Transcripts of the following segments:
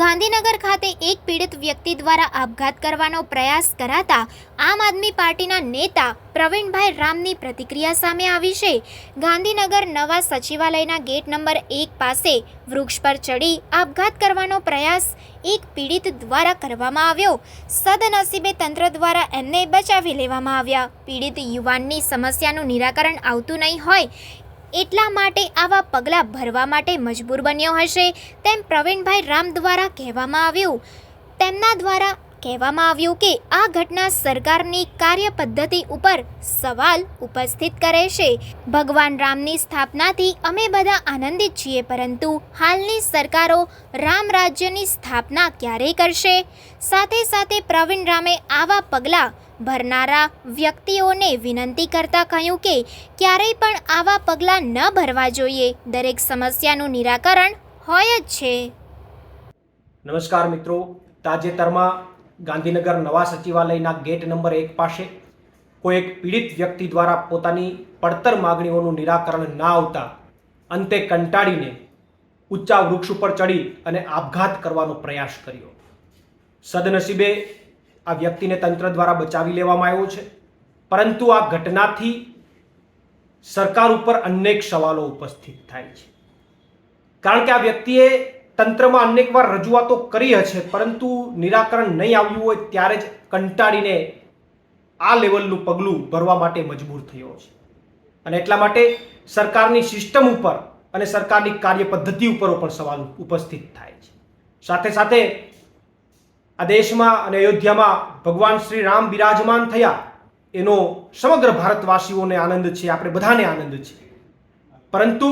ગાંધીનગર ખાતે એક પીડિત વ્યક્તિ દ્વારા આપઘાત કરવાનો પ્રયાસ કરાતા આમ આદમી પાર્ટીના નેતા પ્રવીણભાઈ રામની પ્રતિક્રિયા સામે આવી છે. ગાંધીનગર નવા સચિવાલયના ગેટ નંબર એક પાસે વૃક્ષ પર ચડી આપઘાત કરવાનો પ્રયાસ એક પીડિત દ્વારા કરવામાં આવ્યો. સદનસીબે તંત્ર દ્વારા એમને બચાવી લેવામાં આવ્યા. પીડિત યુવાનની સમસ્યાનું નિરાકરણ આવતું નહીં હોય એટલા માટે આવા પગલાં ભરવા માટે મજબૂર બન્યો હશે તેમ પ્રવીણભાઈ રામ દ્વારા કહેવામાં આવ્યું. તેમના દ્વારા કહેવામાં આવ્યું કે આ ઘટના સરકારની કાર્ય પદ્ધતિ ઉપર સવાલ ઉપસ્થિત કરે છે. ભગવાન રામની સ્થાપનાથી અમે બધા આનંદિત છીએ, પરંતુ હાલની સરકારો રામ રાજ્યની સ્થાપના ક્યારે કરશે? સાથે સાથે પ્રવીણ રામે આવા પગલાં ભરનારા વ્યક્તિઓને વિનંતી કરતા કહ્યું કે ક્યારેય પણ આવા પગલાં ન ભરવા જોઈએ. દરેક સમસ્યાનું નિરાકરણ હોય જ છે. નમસ્કાર મિત્રો. તાજેતરમાં ગાંધીનગર નવા સચિવાલયના ગેટ નંબર એક પાસે કોઈ એક પીડિત વ્યક્તિ દ્વારા પોતાની પડતર માગણીઓનું નિરાકરણ ના આવતા અંતે કંટાળીને ઊંચા વૃક્ષ ઉપર ચડી અને આપઘાત કરવાનો પ્રયાસ કર્યો. સદનસીબે આ વ્યક્તિને તંત્ર દ્વારા બચાવી લેવામાં આવ્યો છે. પરંતુ આ ઘટનાથી સરકાર ઉપર અનેક સવાલો ઉપસ્થિત થાય છે. કારણ કે આ વ્યક્તિએ તંત્રમાં અનેકવાર રજૂઆતો કરી હશે પરંતુ નિરાકરણ નહીં આવ્યું હોય ત્યારે જ કંટાળીને આ લેવલનું પગલું ભરવા માટે મજબૂર થયો છે. અને એટલા માટે સરકારની સિસ્ટમ ઉપર અને સરકારની કાર્ય પદ્ધતિ ઉપર પણ સવાલ ઉપસ્થિત થાય છે. સાથે સાથે આ દેશમાં અને અયોધ્યામાં ભગવાન શ્રી રામ બિરાજમાન થયા, એનો સમગ્ર ભારતવાસીઓને આનંદ છે, આપણે બધાને આનંદ છે. પરંતુ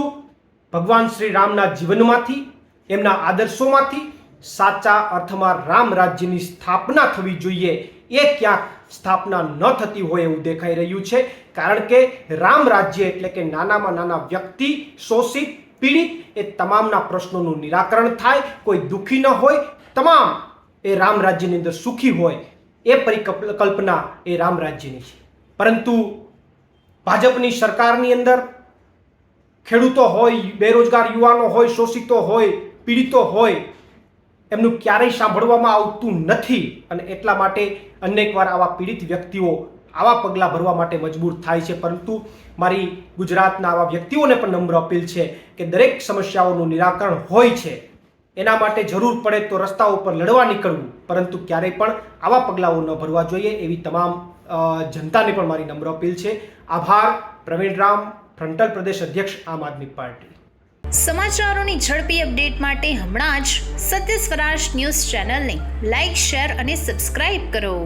ભગવાન શ્રી રામના જીવનમાંથી, એમના આદર્શોમાંથી સાચા અર્થમાં રામ રાજ્યની સ્થાપના થવી જોઈએ, એ ક્યાંક સ્થાપના ન થતી હોય એવું દેખાઈ રહ્યું છે. કારણ કે રામ રાજ્ય એટલે કે નાનામાં નાના વ્યક્તિ, શોષિત, પીડિત, એ તમામના પ્રશ્નોનું નિરાકરણ થાય, કોઈ દુઃખી ન હોય, તમામ એ રામ રાજ્યની અંદર સુખી હોય એ પરિકલ્પના એ રામ રાજ્યની છે. પરંતુ ભાજપની સરકારની અંદર ખેડૂતો હોય, બેરોજગાર યુવાનો હોય, શોષિતો હોય, પીડિતો હોય, એમનું ક્યારેય સાંભળવામાં આવતું નથી અને એટલા માટે અનેકવાર આવા પીડિત વ્યક્તિઓ આવા પગલાં ભરવા માટે મજબૂર થાય છે. પરંતુ મારી ગુજરાતના આવા વ્યક્તિઓને પણ નમ્ર અપીલ છે કે દરેક સમસ્યાઓનું નિરાકરણ હોય છે. એના માટે જરૂર પડે તો રસ્તા ઉપર લડવા નીકળવું. પરંતુ ક્યારેય પણ આવા પગલાઓ ન ભરવા જોઈએ એવી તમામ જનતાને પણ મારી નમ્ર અપીલ છે. આભાર, પ્રવીણ રામ, ફ્રન્ટલ પ્રદેશ અધ્યક્ષ, આમ આદમી પાર્ટી. સમાચારોની ઝડપી અપડેટ માટે હમણાં જ સત્ય સ્વરાજ ન્યૂઝ ચેનલને લાઇક શેર અને સબસ્ક્રાઇબ કરો.